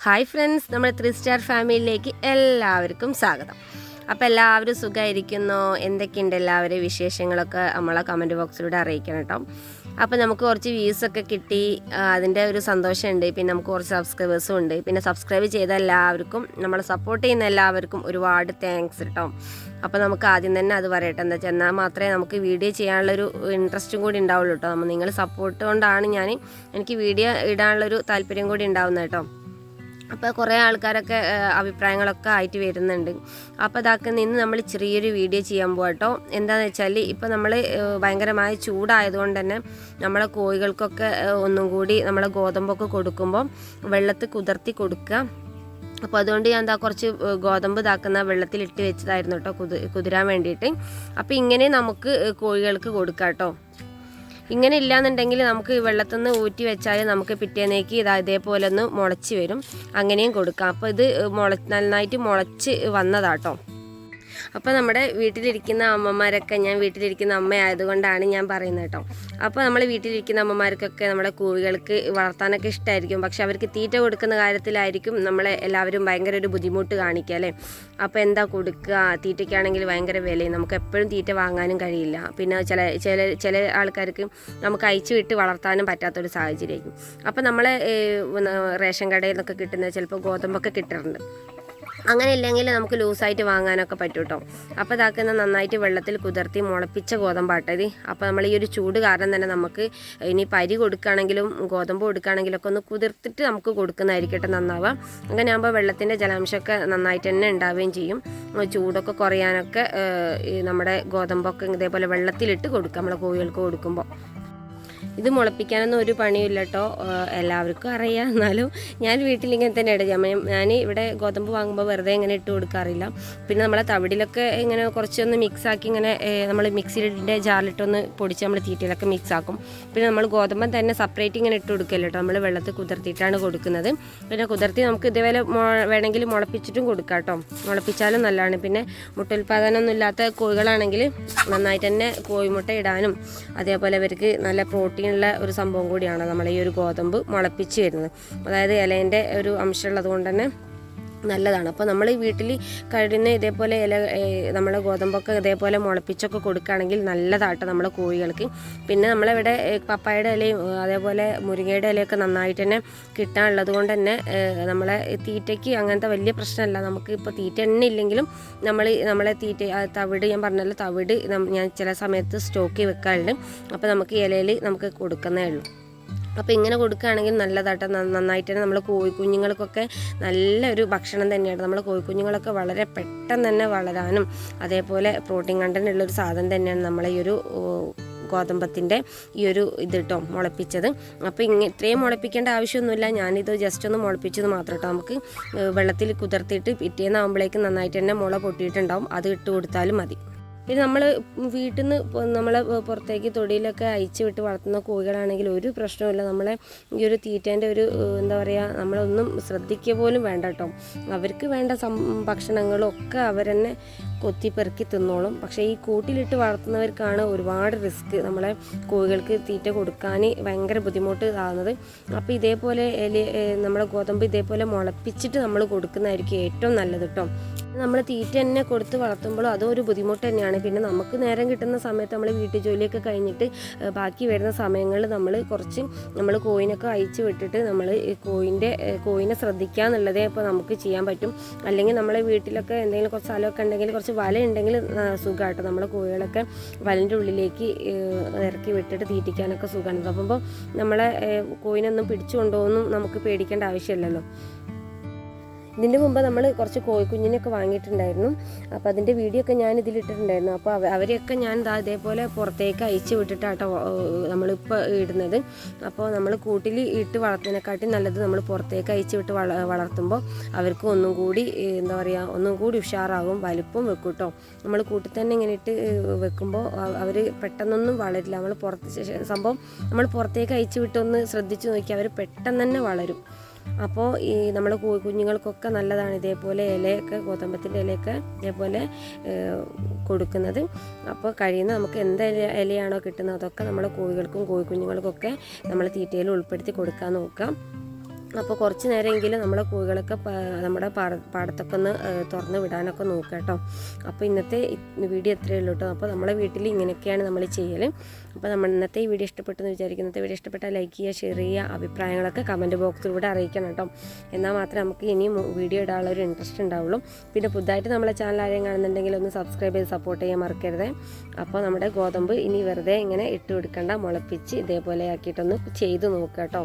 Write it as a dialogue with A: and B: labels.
A: Hi friends നമ്മുടെ three star ഫാമിലിയിലേക്ക് എല്ലാവർക്കും സ്വാഗതം. അപ്പോൾ എല്ലാവരും സുഖമായിരിക്കുന്നോ എന്തൊക്കെയുണ്ട് എല്ലാവരും വിശേഷങ്ങളൊക്കെ നമ്മളെ കമന്റ് ബോക്സിലൂടെ അറിയിക്കണം കേട്ടോ. അപ്പോൾ നമുക്ക് കുറച്ച് വ്യൂസൊക്കെ കിട്ടി. ആ, അതിന്റെ ഒരു സന്തോഷമുണ്ട്. പിന്നെ നമുക്ക് കുറച്ച് സബ്സ്ക്രൈബേഴ്സും ഉണ്ട്. പിന്നെ സബ്സ്ക്രൈബ് ചെയ്ത എല്ലാവർക്കും നമ്മളെ സപ്പോർട്ട് ചെയ്യുന്ന എല്ലാവർക്കും ഒരുപാട് താങ്ക്സ് കേട്ടോ അപ്പോൾ നമുക്ക് ആദ്യം തന്നെ അത് പറയട്ടെ. എന്താ വെച്ചാൽ എന്നാൽ മാത്രമേ നമുക്ക് വീഡിയോ ചെയ്യാനുള്ളൊരു ഇൻട്രസ്റ്റും കൂടി ഉണ്ടാവുള്ളൂ കേട്ടോ നമ്മൾ നിങ്ങൾ സപ്പോർട്ട് കൊണ്ടാണ് ഞാൻ എനിക്ക് വീഡിയോ ഇടാനുള്ളൊരു താല്പര്യം കൂടി ഉണ്ടാവുന്നത് കേട്ടോ അപ്പോൾ കുറേ ആൾക്കാരൊക്കെ അഭിപ്രായങ്ങളൊക്കെ ആയിട്ട് വരുന്നുണ്ട്. അപ്പോൾ അതൊക്കെ നിന്ന് നമ്മൾ ചെറിയൊരു വീഡിയോ ചെയ്യാൻ പോകട്ടോ എന്താണെന്ന് വെച്ചാൽ ഇപ്പോൾ നമ്മൾ ഭയങ്കരമായ ചൂടായതുകൊണ്ട് തന്നെ നമ്മളെ കോഴികൾക്കൊക്കെ ഒന്നും കൂടി നമ്മളെ ഗോതമ്പൊക്കെ കൊടുക്കുമ്പോൾ വെള്ളത്തിൽ കുതിർത്തി കൊടുക്കുക അപ്പോൾ അതുകൊണ്ട് ഞാൻ എന്താ കുറച്ച് ഗോതമ്പ് ഇതാക്കുന്ന വെള്ളത്തിലിട്ട് വെച്ചതായിരുന്നു കേട്ടോ കുതി കുതിരാൻ വേണ്ടിയിട്ട്. അപ്പോൾ ഇങ്ങനെ നമുക്ക് കോഴികൾക്ക് കൊടുക്കാം കേട്ടോ ഇങ്ങനെ ഇല്ലാന്നുണ്ടെങ്കിൽ നമുക്ക് ഈ വെള്ളത്തിൽ നിന്ന് ഊറ്റി വെച്ചാൽ നമുക്ക് പിറ്റേന്നേക്ക് ഇത് ഇതേപോലെ ഒന്ന് മുളച്ച് വരും. അങ്ങനെയും കൊടുക്കാം. അപ്പോൾ ഇത് മുള നന്നായിട്ട് മുളച്ച് വന്നതാട്ടോ. അപ്പോൾ നമ്മുടെ വീട്ടിലിരിക്കുന്ന അമ്മമാരൊക്കെ ഞാൻ വീട്ടിലിരിക്കുന്ന അമ്മയായതുകൊണ്ടാണ് ഞാൻ പറയുന്നത് കേട്ടോ. അപ്പോൾ നമ്മൾ വീട്ടിലിരിക്കുന്ന അമ്മമാർക്കൊക്കെ നമ്മുടെ കോഴികൾക്ക് വളർത്താനൊക്കെ ഇഷ്ടമായിരിക്കും പക്ഷെ അവർക്ക് തീറ്റ കൊടുക്കുന്ന കാര്യത്തിലായിരിക്കും നമ്മളെ എല്ലാവരും ഭയങ്കര ഒരു ബുദ്ധിമുട്ട് കാണിക്കുക അല്ലേ? അപ്പോൾ എന്താ കൊടുക്കുക? തീറ്റയ്ക്കാണെങ്കിൽ ഭയങ്കര വിലയും. നമുക്ക് എപ്പോഴും തീറ്റ വാങ്ങാനും കഴിയില്ല. പിന്നെ ചില ചില ചില ആൾക്കാർക്ക് നമുക്ക് അയച്ചു വിട്ട് വളർത്താനും പറ്റാത്തൊരു സാഹചര്യമായിരിക്കും. അപ്പോൾ നമ്മളെ റേഷൻ കടയിൽ നിന്നൊക്കെ കിട്ടുന്ന ചിലപ്പോൾ ഗോതമ്പൊക്കെ കിട്ടാറുണ്ട്. അങ്ങനെ ഇല്ലെങ്കിൽ നമുക്ക് ലൂസായിട്ട് വാങ്ങാനൊക്കെ പറ്റും കേട്ടോ അപ്പോൾ ഇതാക്കുന്ന നന്നായിട്ട് വെള്ളത്തിൽ കുതിർത്തി മുളപ്പിച്ച ഗോതമ്പാട്ടത് അപ്പോൾ നമ്മൾ ഈ ഒരു ചൂട് കാരണം തന്നെ നമുക്ക് ഇനി പരി കൊടുക്കുകയാണെങ്കിലും ഗോതമ്പ് കൊടുക്കുകയാണെങ്കിലും ഒക്കെ ഒന്ന് കുതിർത്തിട്ട് നമുക്ക് കൊടുക്കുന്നതായിരിക്കട്ടെ നന്നാവുക അങ്ങനെ ആകുമ്പോൾ വെള്ളത്തിന്റെ ജലാംശമൊക്കെ നന്നായിട്ട് തന്നെ ഉണ്ടാവുകയും ചെയ്യും. ചൂടൊക്കെ കുറയാനൊക്കെ നമ്മുടെ ഗോതമ്പൊക്കെ ഇതേപോലെ വെള്ളത്തിലിട്ട് കൊടുക്കുക നമ്മളെ കോഴികൾക്ക് കൊടുക്കുമ്പോൾ ഇത് മുളപ്പിക്കാനൊന്നും ഒരു പണിയില്ല കേട്ടോ എല്ലാവർക്കും അറിയാം. എന്നാലും ഞാൻ വീട്ടിൽ ഇങ്ങനെ തന്നെ ഇടുക ഞാൻ ഇവിടെ ഗോതമ്പ് വാങ്ങുമ്പോൾ വെറുതെ ഇങ്ങനെ ഇട്ട് കൊടുക്കാറില്ല. പിന്നെ നമ്മളെ തവിടിലൊക്കെ ഇങ്ങനെ കുറച്ചൊന്ന് മിക്സാക്കി ഇങ്ങനെ നമ്മൾ മിക്സിയുടെ ജാറിലിട്ടൊന്ന് പൊടിച്ച് നമ്മൾ തീറ്റയിലൊക്കെ മിക്സ് ആക്കും. പിന്നെ നമ്മൾ ഗോതമ്പം തന്നെ സെപ്പറേറ്റ് ഇങ്ങനെ ഇട്ട് കൊടുക്കില്ല കേട്ടോ നമ്മൾ വെള്ളത്തിൽ കുതിർത്തിയിട്ടാണ് കൊടുക്കുന്നത്. പിന്നെ കുതിർത്തി നമുക്ക് ഇതേപോലെ വേണമെങ്കിൽ മുളപ്പിച്ചിട്ടും കൊടുക്കാം കേട്ടോ മുളപ്പിച്ചാലും നല്ലതാണ്. പിന്നെ മുട്ടുൽപാദനമൊന്നും ഇല്ലാത്ത കോഴികളാണെങ്കിൽ നന്നായിട്ട് തന്നെ കോഴിമുട്ട ഇടാനും അതേപോലെ അവർക്ക് നല്ല പ്രോട്ടീനുള്ള ഒരു സംഭവം കൂടിയാണ് നമ്മൾ ഈ ഒരു ഗോതമ്പ് മുളപ്പിച്ച് വരുന്നത്. അതായത് ഇലേന്റെ ഒരു അംശമുള്ളത് കൊണ്ട് തന്നെ നല്ലതാണ്. അപ്പോൾ നമ്മൾ ഈ വീട്ടിൽ കഴിയുന്ന ഇതേപോലെ ഇല നമ്മളെ ഗോതമ്പൊക്കെ ഇതേപോലെ മുളപ്പിച്ചൊക്കെ കൊടുക്കുകയാണെങ്കിൽ നല്ലതാട്ടോ നമ്മളെ കോഴികൾക്ക്. പിന്നെ നമ്മളിവിടെ പപ്പായുടെ ഇലയും അതേപോലെ മുരിങ്ങയുടെ ഇലയൊക്കെ നന്നായിട്ട് തന്നെ കിട്ടാനുള്ളത് കൊണ്ട് തന്നെ നമ്മളെ തീറ്റയ്ക്ക് അങ്ങനത്തെ വലിയ പ്രശ്നമല്ല. നമുക്ക് ഇപ്പോൾ തീറ്റ എണ്ണ ഇല്ലെങ്കിലും നമ്മൾ നമ്മളെ തീറ്റ തവിട് ഞാൻ പറഞ്ഞല്ലോ തവിട് ഞാൻ ചില സമയത്ത് സ്റ്റോക്ക് വെക്കാറുണ്ട്. അപ്പോൾ നമുക്ക് ഇലയിൽ നമുക്ക് കൊടുക്കുന്നേ ഉള്ളൂ. അപ്പോൾ ഇങ്ങനെ കൊടുക്കുകയാണെങ്കിൽ നല്ലതാട്ടോ. നന്നായിട്ട് തന്നെ നമ്മൾ കോഴിക്കുഞ്ഞുങ്ങൾക്കൊക്കെ നല്ലൊരു ഭക്ഷണം തന്നെയാണ്. നമ്മൾ കോഴിക്കുഞ്ഞുങ്ങളൊക്കെ വളരെ പെട്ടെന്ന് തന്നെ വളരാനും അതേപോലെ പ്രോട്ടീൻ കണ്ടന്റ് ഉള്ളൊരു സാധനം തന്നെയാണ് നമ്മളെ ഈ ഒരു ഗോതമ്പത്തിന്റെ ഈ ഒരു ഇത് കേട്ടോ മുളപ്പിച്ചത്. അപ്പോൾ ഇങ്ങ ഇത്രയും മുളപ്പിക്കേണ്ട ആവശ്യമൊന്നുമില്ല. ഞാനിത് ജസ്റ്റ് ഒന്ന് മുളപ്പിച്ചത് മാത്രം കേട്ടോ നമുക്ക് വെള്ളത്തിൽ കുതിർത്തിട്ട് പിറ്റേന്നാകുമ്പോഴേക്കും നന്നായിട്ട് തന്നെ മുള പൊട്ടിയിട്ടുണ്ടാവും. അത് ഇട്ട് കൊടുത്താലും മതി. പിന്നെ നമ്മൾ വീട്ടിൽ നിന്ന് നമ്മളെ പുറത്തേക്ക് തൊടിയിലൊക്കെ അയച്ചു വിട്ട് വളർത്തുന്ന കോഴികളാണെങ്കിൽ ഒരു പ്രശ്നവുമില്ല. നമ്മളെ ഈ ഒരു തീറ്റേന്റെ ഒരു എന്താ പറയുക നമ്മളൊന്നും ശ്രദ്ധിക്കുക പോലും വേണ്ട കേട്ടോ. അവർക്ക് വേണ്ട ഭക്ഷണങ്ങളും ഒക്കെ അവരെന്നെ കൊത്തിപ്പെറുക്കി തിന്നോളും. പക്ഷേ ഈ കൂട്ടിലിട്ട് വളർത്തുന്നവർക്കാണ് ഒരുപാട് റിസ്ക്. നമ്മളെ കോഴികൾക്ക് തീറ്റ കൊടുക്കാൻ ഭയങ്കര ബുദ്ധിമുട്ട് ആകുന്നത് അപ്പോൾ ഇതേപോലെ നമ്മളെ ഗോതമ്പ് ഇതേപോലെ മുളപ്പിച്ചിട്ട് നമ്മൾ കൊടുക്കുന്നതായിരിക്കും ഏറ്റവും നല്ലത് കേട്ടോ. നമ്മൾ തീറ്റ തന്നെ കൊടുത്ത് വളർത്തുമ്പോഴും അതും ഒരു ബുദ്ധിമുട്ട് തന്നെയാണ്. പിന്നെ നമുക്ക് നേരം കിട്ടുന്ന സമയത്ത് നമ്മൾ വീട്ടു ജോലിയൊക്കെ കഴിഞ്ഞിട്ട് ബാക്കി വരുന്ന സമയങ്ങളിൽ നമ്മൾ കുറച്ച് നമ്മൾ കോയിനൊക്കെ അയച്ചു വിട്ടിട്ട് നമ്മൾ കോയിന്റെ കോയിനെ ശ്രദ്ധിക്കുക എന്നുള്ളതേ ഇപ്പോൾ നമുക്ക് ചെയ്യാൻ പറ്റും. അല്ലെങ്കിൽ നമ്മളെ വീട്ടിലൊക്കെ എന്തെങ്കിലും കുറച്ച് സ്ഥലമൊക്കെ ഉണ്ടെങ്കിൽ കുറച്ച് വല ഉണ്ടെങ്കിൽ സുഖമായിട്ട് നമ്മൾ കോഴികളൊക്കെ വലന്റെ ഉള്ളിലേക്ക് ഇറക്കി വിട്ടിട്ട് തീറ്റിക്കാനൊക്കെ സുഖമാണ്. അപ്പോൾ നമ്മളെ കോഴിനൊന്നും പിടിച്ചു നമുക്ക് പേടിക്കേണ്ട ആവശ്യമില്ലല്ലോ. ഇതിന്റെ മുമ്പ് നമ്മൾ കുറച്ച് കോഴിക്കുഞ്ഞിനൊക്കെ വാങ്ങിയിട്ടുണ്ടായിരുന്നു. അപ്പോൾ അതിന്റെ വീഡിയോ ഒക്കെ ഞാൻ ഇതിലിട്ടിട്ടുണ്ടായിരുന്നു അപ്പോൾ അവ അവരെയൊക്കെ ഞാൻ ദാ ഇതേപോലെ പുറത്തേക്ക് അയച്ചു വിട്ടിട്ടാട്ടോ നമ്മളിപ്പോൾ ഇടുന്നത്. അപ്പോൾ നമ്മൾ കൂട്ടിൽ ഇട്ട് വളർത്തുന്നതിനെക്കാട്ടി നല്ലത് നമ്മൾ പുറത്തേക്ക് അയച്ചു വിട്ട് വള വളർത്തുമ്പോൾ അവർക്ക് ഒന്നും കൂടി എന്താ പറയുക ഒന്നും കൂടി ഉഷാറാകും വലുപ്പം വെക്കും കേട്ടോ നമ്മൾ കൂട്ടിൽ തന്നെ ഇങ്ങനെ ഇട്ട് വെക്കുമ്പോൾ അവർ പെട്ടെന്നൊന്നും വളരില്ല. നമ്മൾ പുറത്ത് സംഭവം നമ്മൾ പുറത്തേക്ക് അയച്ചു വിട്ടൊന്ന് ശ്രദ്ധിച്ച് നോക്കി അവർ പെട്ടെന്ന് തന്നെ വളരും. അപ്പോൾ ഈ നമ്മുടെ കുഞ്ഞുങ്ങൾക്കൊക്കെ നല്ലതാണ് ഇതേപോലെ ഇലയൊക്കെ ഗോതമ്പത്തിന്റെ ഇലയൊക്കെ ഇതേപോലെ കൊടുക്കുന്നത്. അപ്പോൾ കഴിയുന്ന നമുക്ക് എന്ത് ഇല ഇലയാണോ കിട്ടുന്നത് അതൊക്കെ നമ്മുടെ കോഴികൾക്കും കോഴിക്കുഞ്ഞുങ്ങൾക്കൊക്കെ നമ്മൾ തീറ്റയിൽ ഉൾപ്പെടുത്തി കൊടുക്കാൻ നോക്കാം. അപ്പോൾ കുറച്ച് നേരമെങ്കിലും നമ്മളെ കോഴികളൊക്കെ നമ്മുടെ പാട പാടത്തൊക്കെ ഒന്ന് തുറന്ന് വിടാനൊക്കെ നോക്കുക അപ്പോൾ ഇന്നത്തെ വീഡിയോ ഇത്രയേ ഉള്ളൂ കേട്ടോ. അപ്പോൾ നമ്മളെ വീട്ടിൽ ഇങ്ങനെയൊക്കെയാണ് നമ്മൾ ചെയ്യൽ അപ്പോൾ നമ്മൾ ഇന്നത്തെ ഈ വീഡിയോ ഇഷ്ടപ്പെട്ടെന്ന് ഇന്നത്തെ വീഡിയോ ഇഷ്ടപ്പെട്ടാൽ ലൈക്ക് ചെയ്യുക ഷെയർ ചെയ്യുക അഭിപ്രായങ്ങളൊക്കെ കമന്റ് ബോക്സിലൂടെ അറിയിക്കണം കേട്ടോ. എന്നാൽ മാത്രമേ നമുക്ക് ഇനിയും വീഡിയോ ഇടാനുള്ള ഒരു ഇൻട്രസ്റ്റ് ഉണ്ടാവുള്ളൂ. പിന്നെ പുതുതായിട്ട് നമ്മളെ ചാനൽ ആരെയും കാണുന്നുണ്ടെങ്കിൽ ഒന്ന് സബ്സ്ക്രൈബ് ചെയ്ത് സപ്പോർട്ട് ചെയ്യാൻ മറക്കരുത്. അപ്പോൾ നമ്മുടെ ഗോതമ്പ് ഇനി വെറുതെ ഇങ്ങനെ ഇട്ട് കൊടുക്കണ്ട മുളപ്പിച്ച് ഇതേപോലെ ആക്കിയിട്ടൊന്ന് ചെയ്ത് നോക്കുക കേട്ടോ.